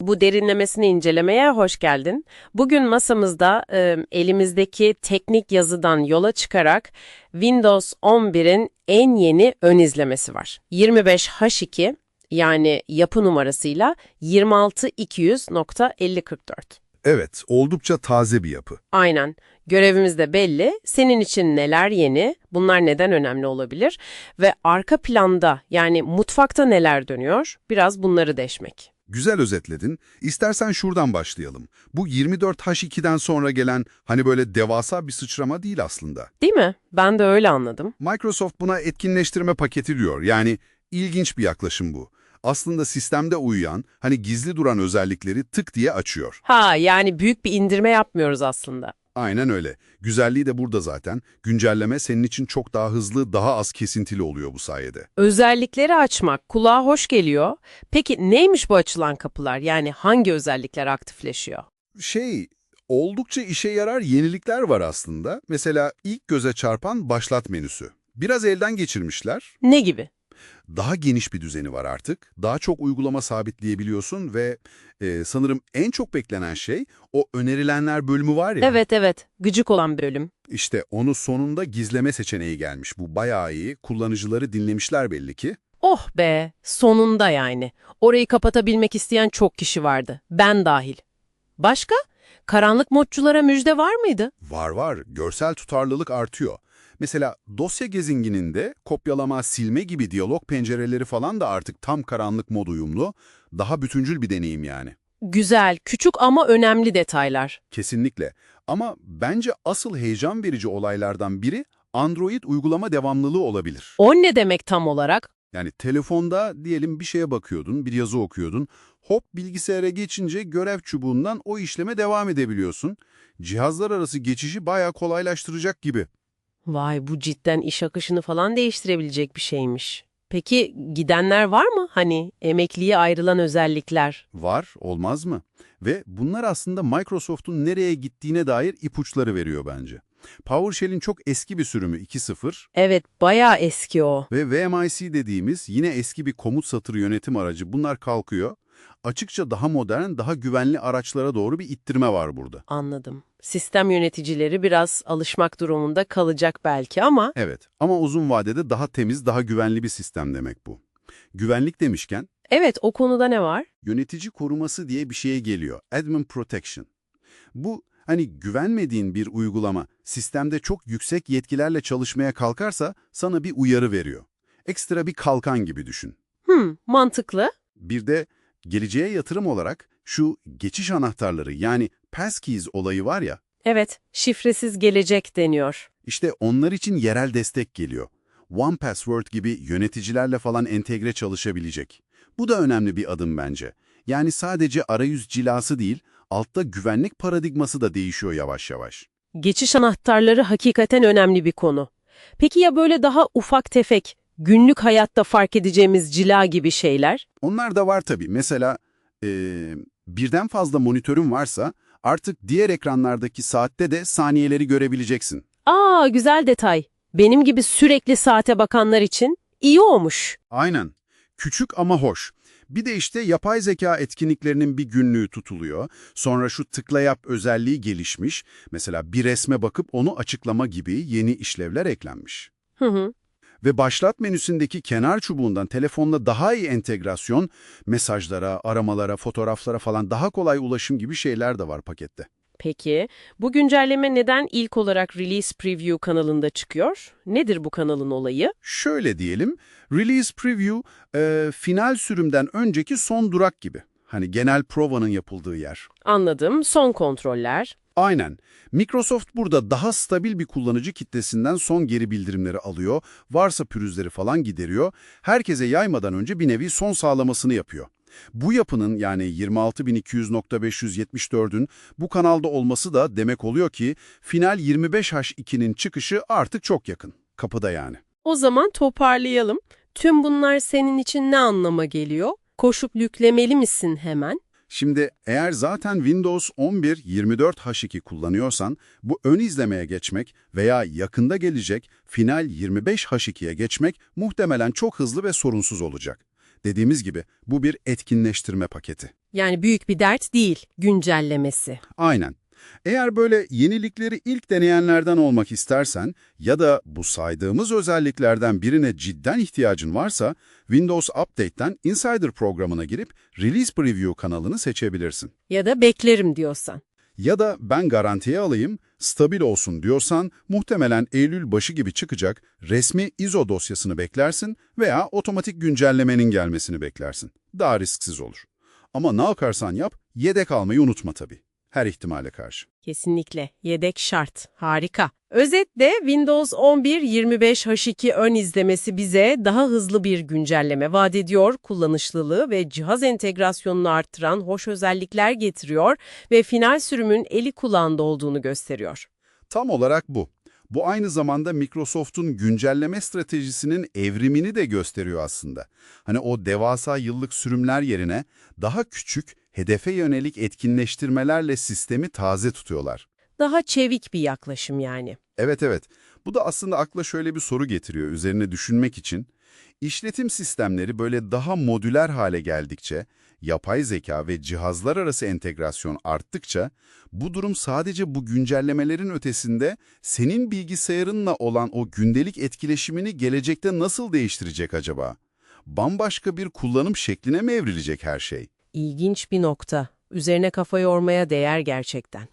Bu derinlemesine incelemeye hoş geldin. Bugün masamızda e, elimizdeki teknik yazıdan yola çıkarak Windows 11'in en yeni ön izlemesi var. 25H2 yani yapı numarasıyla 26200.5044. Evet, oldukça taze bir yapı. Aynen. Görevimiz de belli. Senin için neler yeni, bunlar neden önemli olabilir ve arka planda yani mutfakta neler dönüyor biraz bunları deşmek. Güzel özetledin. İstersen şuradan başlayalım. Bu 24H2'den sonra gelen hani böyle devasa bir sıçrama değil aslında. Değil mi? Ben de öyle anladım. Microsoft buna etkinleştirme paketi diyor. Yani ilginç bir yaklaşım bu. Aslında sistemde uyuyan, hani gizli duran özellikleri tık diye açıyor. Ha yani büyük bir indirme yapmıyoruz aslında. Aynen öyle. Güzelliği de burada zaten. Güncelleme senin için çok daha hızlı, daha az kesintili oluyor bu sayede. Özellikleri açmak kulağa hoş geliyor. Peki neymiş bu açılan kapılar? Yani hangi özellikler aktifleşiyor? Şey, oldukça işe yarar yenilikler var aslında. Mesela ilk göze çarpan başlat menüsü. Biraz elden geçirmişler. Ne gibi? Daha geniş bir düzeni var artık. Daha çok uygulama sabitleyebiliyorsun ve e, sanırım en çok beklenen şey o önerilenler bölümü var ya. Evet evet gıcık olan bölüm. İşte onu sonunda gizleme seçeneği gelmiş. Bu bayağı iyi. Kullanıcıları dinlemişler belli ki. Oh be sonunda yani. Orayı kapatabilmek isteyen çok kişi vardı. Ben dahil. Başka? Karanlık modculara müjde var mıydı? Var var. Görsel tutarlılık artıyor. Mesela dosya gezingininde kopyalama, silme gibi diyalog pencereleri falan da artık tam karanlık mod uyumlu. Daha bütüncül bir deneyim yani. Güzel, küçük ama önemli detaylar. Kesinlikle. Ama bence asıl heyecan verici olaylardan biri Android uygulama devamlılığı olabilir. O ne demek tam olarak? Yani telefonda diyelim bir şeye bakıyordun, bir yazı okuyordun. Hop bilgisayara geçince görev çubuğundan o işleme devam edebiliyorsun. Cihazlar arası geçişi bayağı kolaylaştıracak gibi. Vay bu cidden iş akışını falan değiştirebilecek bir şeymiş. Peki gidenler var mı? Hani emekliye ayrılan özellikler. Var, olmaz mı? Ve bunlar aslında Microsoft'un nereye gittiğine dair ipuçları veriyor bence. PowerShell'in çok eski bir sürümü 2.0 Evet, bayağı eski o. ve VMIC dediğimiz yine eski bir komut satırı yönetim aracı bunlar kalkıyor. Açıkça daha modern, daha güvenli araçlara doğru bir ittirme var burada. Anladım. Sistem yöneticileri biraz alışmak durumunda kalacak belki ama Evet ama uzun vadede daha temiz, daha güvenli bir sistem demek bu. Güvenlik demişken evet o konuda ne var? yönetici koruması diye bir şeye geliyor. Admin Protection. Bu hani güvenmediğin bir uygulama sistemde çok yüksek yetkilerle çalışmaya kalkarsa sana bir uyarı veriyor. Ekstra bir kalkan gibi düşün. Hmm, mantıklı. Bir de geleceğe yatırım olarak şu geçiş anahtarları yani passkeys olayı var ya, Evet, şifresiz gelecek deniyor. işte onlar için yerel destek geliyor. One Password gibi yöneticilerle falan entegre çalışabilecek. Bu da önemli bir adım bence. Yani sadece arayüz cilası değil, altta güvenlik paradigması da değişiyor yavaş yavaş. Geçiş anahtarları hakikaten önemli bir konu. Peki ya böyle daha ufak tefek, günlük hayatta fark edeceğimiz cila gibi şeyler? Onlar da var tabii. Mesela eee, birden fazla monitörün varsa artık diğer ekranlardaki saatte de saniyeleri görebileceksin. Aa, güzel detay. Benim gibi sürekli saate bakanlar için iyi olmuş. Aynen. Küçük ama hoş. Bir de işte yapay zeka etkinliklerinin bir günlüğü tutuluyor. Sonra şu tıkla yap özelliği gelişmiş. Mesela bir resme bakıp onu açıklama gibi yeni işlevler eklenmiş. Hı hı. Ve başlat menüsündeki kenar çubuğundan telefonla daha iyi entegrasyon, mesajlara, aramalara, fotoğraflara falan daha kolay ulaşım gibi şeyler de var pakette. Peki, bu güncelleme neden ilk olarak Release Preview kanalında çıkıyor? Nedir bu kanalın olayı? Şöyle diyelim, Release Preview e, final sürümden önceki son durak gibi. Hani genel provanın yapıldığı yer. Anladım, son kontroller. Aynen. Microsoft burada daha stabil bir kullanıcı kitlesinden son geri bildirimleri alıyor, varsa pürüzleri falan gideriyor, herkese yaymadan önce bir nevi son sağlamasını yapıyor. Bu yapının yani 26200.574'ün bu kanalda olması da demek oluyor ki final 25H2'nin çıkışı artık çok yakın. Kapıda yani. O zaman toparlayalım. Tüm bunlar senin için ne anlama geliyor? Koşup yüklemeli misin hemen? Şimdi eğer zaten Windows 11 24H2 kullanıyorsan bu ön izlemeye geçmek veya yakında gelecek final 25H2'ye geçmek muhtemelen çok hızlı ve sorunsuz olacak. Dediğimiz gibi bu bir etkinleştirme paketi. Yani büyük bir dert değil, güncellemesi. Aynen. Eğer böyle yenilikleri ilk deneyenlerden olmak istersen ya da bu saydığımız özelliklerden birine cidden ihtiyacın varsa Windows Update'ten Insider programına girip Release Preview kanalını seçebilirsin. Ya da beklerim diyorsan. Ya da ben garantiye alayım, stabil olsun diyorsan muhtemelen Eylül başı gibi çıkacak resmi ISO dosyasını beklersin veya otomatik güncellemenin gelmesini beklersin. Daha risksiz olur. Ama ne yaparsan yap, yedek almayı unutma tabii. Her ihtimale karşı. Kesinlikle. Yedek şart. Harika. Özetle Windows 11 25H2 ön izlemesi bize daha hızlı bir güncelleme vaat ediyor, kullanışlılığı ve cihaz entegrasyonunu arttıran hoş özellikler getiriyor ve final sürümün eli kulağında olduğunu gösteriyor. Tam olarak bu. Bu aynı zamanda Microsoft'un güncelleme stratejisinin evrimini de gösteriyor aslında. Hani o devasa yıllık sürümler yerine daha küçük, hedefe yönelik etkinleştirmelerle sistemi taze tutuyorlar. Daha çevik bir yaklaşım yani. Evet evet. Bu da aslında akla şöyle bir soru getiriyor üzerine düşünmek için. İşletim sistemleri böyle daha modüler hale geldikçe, yapay zeka ve cihazlar arası entegrasyon arttıkça, bu durum sadece bu güncellemelerin ötesinde senin bilgisayarınla olan o gündelik etkileşimini gelecekte nasıl değiştirecek acaba? Bambaşka bir kullanım şekline mi evrilecek her şey? İlginç bir nokta. Üzerine kafa yormaya değer gerçekten.